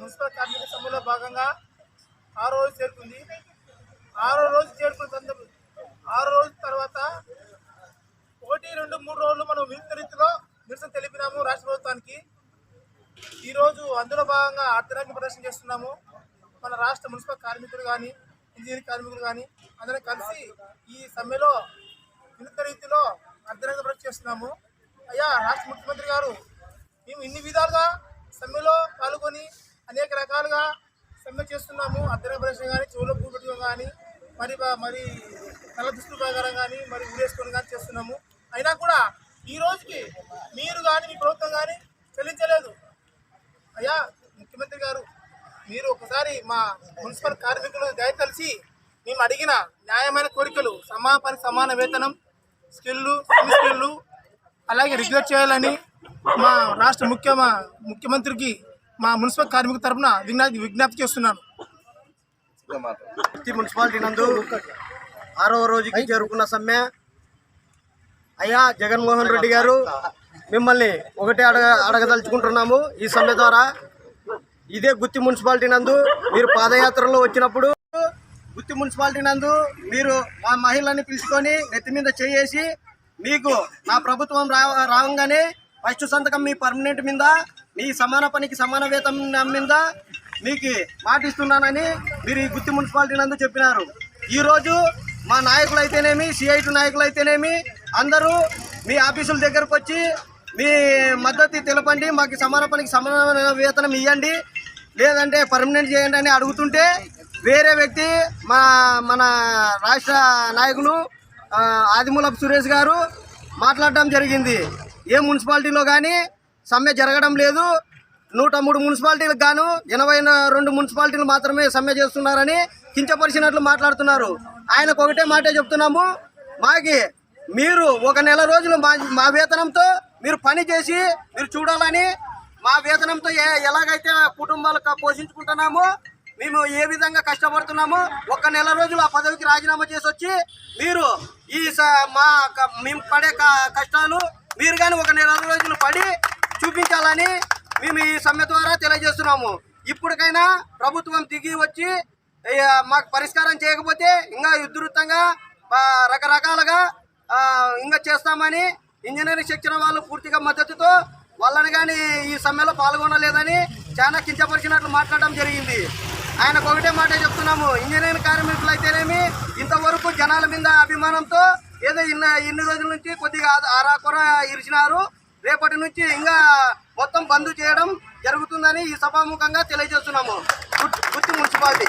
Municipal కార్మిక సమ్మెలో భాగంగా ఆరో రోజు చేరుకుంది. ఆరో రోజు చేరుకున్న సందర్భం ఆరో రోజు తర్వాత ఒకటి రెండు మూడు రోజులు మనం వివిధ రీతిలో నిరసన తెలిపినాము రాష్ట్ర ప్రభుత్వానికి. ఈరోజు అందులో భాగంగా అర్ధరాజ్య ప్రదర్శన చేస్తున్నాము. మన రాష్ట్ర మున్సిపల్ కార్మికులు కానీ ఇంజనీరింగ్ కార్మికులు కానీ అందరం కలిసి ఈ సమ్మెలో వినూత్న రీతిలో అర్ధరాజ్య ప్రదర్శన చేస్తున్నాము. అయ్యా రాష్ట్ర ముఖ్యమంత్రి గారు మేము ఇన్ని విధాలుగా సమ్మెలో పాల్గొని అనేక రకాలుగా సమ్మె చేస్తున్నాము. అర్ధరాజ్య కానీ చెవులో పువ్వు కానీ మరి మరి తల దుస్తుల ప్రకారం కానీ మరి ఊరేసుకొని కానీ చేస్తున్నాము. అయినా కూడా ఈ రోజుకి మీరు కానీ మీ ప్రభుత్వం కానీ చెల్లించలేదు. అయ్యా ముఖ్యమంత్రి గారు మీరు ఒకసారి మా మున్సిపల్ కార్మికులు దయతలిసి మేము అడిగిన న్యాయమైన కోరికలు సమాన పని సమాన వేతనం స్కిల్లు స్కిల్లు అలాగే రిగ్యులేట్ చేయాలని మా రాష్ట్ర ముఖ్య మా ముఖ్యమంత్రికి మా మున్సిపల్ కార్మికుల తరఫున విజ్ఞప్తి విజ్ఞప్తి చేస్తున్నాను. మున్సిపాలిటీ నందు ఆరవ రోజుకి జరుగుతున్న సమ్మె అయ్యా జగన్మోహన్ రెడ్డి గారు మిమ్మల్ని ఒకటే అడగ అడగదలుచుకుంటున్నాము ఈ సమ్మె ద్వారా. ఇదే గుత్తి మున్సిపాలిటీ నందు మీరు పాదయాత్రలో వచ్చినప్పుడు గుత్తి మున్సిపాలిటీ నందు మీరు మా మహిళని పిలుచుకొని నెత్తి మీద చేసి మీకు నా ప్రభుత్వం రావంగానే ఫస్ట్ సంతకం మీ పర్మనెంట్ మీద మీ సమాన పనికి సమాన వేతనం మీద మీకు మాటిస్తున్నానని మీరు ఈ గుత్తి మున్సిపాలిటీ నందు చెప్పినారు. ఈరోజు మా నాయకులు అయితేనేమి సిఐటి నాయకులు అయితేనేమి అందరూ మీ ఆఫీసుల దగ్గరకు వచ్చి మీ మద్దతు తెలపండి మాకు సమాన పనికి సమాన వేతనం ఇవ్వండి లేదంటే పర్మనెంట్ చేయండి అని అడుగుతుంటే వేరే వ్యక్తి మా మన రాష్ట్ర నాయకులు ఆదిమూలపు సురేష్ గారు మాట్లాడడం జరిగింది. ఏ మున్సిపాలిటీలో కానీ సమ్మె జరగడం లేదు. నూట మూడు మున్సిపాలిటీలకు గాను ఎనభై రెండు మున్సిపాలిటీలు మాత్రమే సమ్మె చేస్తున్నారని కించపరిచినట్లు మాట్లాడుతున్నారు. ఆయనకు ఒకటే మాటే చెప్తున్నాము. మాకి మీరు ఒక నెల రోజులు మా మా వేతనంతో మీరు పని చేసి మీరు చూడాలని మా వేతనంతో ఏ ఎలాగైతే కుటుంబాలకు పోషించుకుంటున్నామో మేము ఏ విధంగా కష్టపడుతున్నామో ఒక నెల రోజులు ఆ పదవికి రాజీనామా చేసి వచ్చి మీరు ఈ స- మా క- మేము పడే క- కష్టాలు మీరు కానీ ఒక నెల రోజులు పడి చూపించాలని మేము ఈ సమ్మె ద్వారా తెలియజేస్తున్నాము. ఇప్పటికైనా ప్రభుత్వం దిగి వచ్చి మాకు పరిష్కారం చేయకపోతే ఇంకా ఉధృతంగా రకరకాలుగా ఇంకా చేస్తామని ఇంజనీరింగ్ శిక్షణ వాళ్ళు పూర్తిగా మద్దతుతో వాళ్ళని కానీ ఈ సమ్మెలో పాల్గొనలేదని చాలా కించపరిచినట్లు మాట్లాడడం జరిగింది. ఆయనకు ఒకటే మాట చెప్తున్నాము ఇంజనీరింగ్ కార్మికులు అయితేనేమి ఇంతవరకు జనాల మీద అభిమానంతో ఏదో ఇన్న ఇన్ని రోజుల నుంచి కొద్దిగా ఆరా ఆరాకొర ఇరిచినారు రేపటి నుంచి ఇంకా మొత్తం బంద్ చేయడం జరుగుతుందని ఈ సభాముఖంగా తెలియజేస్తున్నాము. గుర్తు మున్సిపాలిటీ.